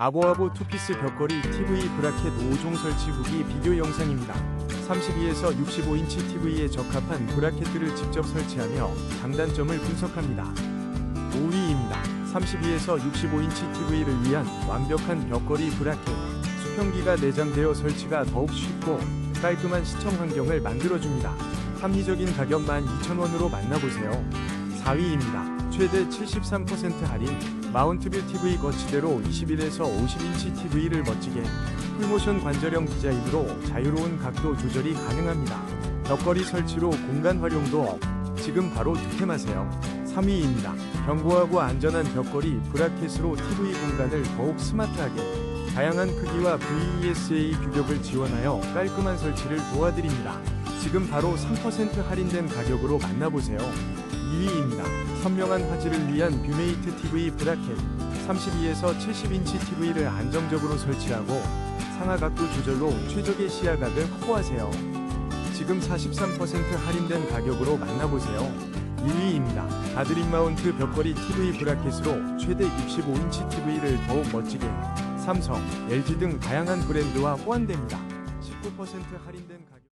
아보아보 투피스 벽걸이 TV 브라켓 5종 설치 후기 비교 영상입니다. 32에서 65인치 TV에 적합한 브라켓들을 직접 설치하며 장단점을 분석합니다. 5위입니다. 32에서 65인치 TV를 위한 완벽한 벽걸이 브라켓. 수평기가 내장되어 설치가 더욱 쉽고 깔끔한 시청 환경을 만들어줍니다. 합리적인 가격 12,000원으로 만나보세요. 4위입니다. 최대 73% 할인 마운트빌 TV 거치대로 21에서 50인치 TV를 멋지게 풀모션 관절형 디자인으로 자유로운 각도 조절이 가능합니다. 벽걸이 설치로 공간 활용도 업. 지금 바로 득템하세요. 3위입니다. 견고하고 안전한 벽걸이 브라켓으로 TV 공간을 더욱 스마트하게 다양한 크기와 VESA 규격을 지원하여 깔끔한 설치를 도와드립니다. 지금 바로 3% 할인된 가격으로 만나보세요. 2위입니다. 선명한 화질을 위한 뷰메이트 TV 브라켓 32에서 70인치 TV를 안정적으로 설치하고 상하 각도 조절로 최적의 시야각을 확보하세요. 지금 43% 할인된 가격으로 만나보세요. 1위입니다. 가드림 마운트 벽걸이 TV 브라켓으로 최대 65인치 TV를 더욱 멋지게 삼성, LG 등 다양한 브랜드와 호환됩니다. 19% 할인된 가격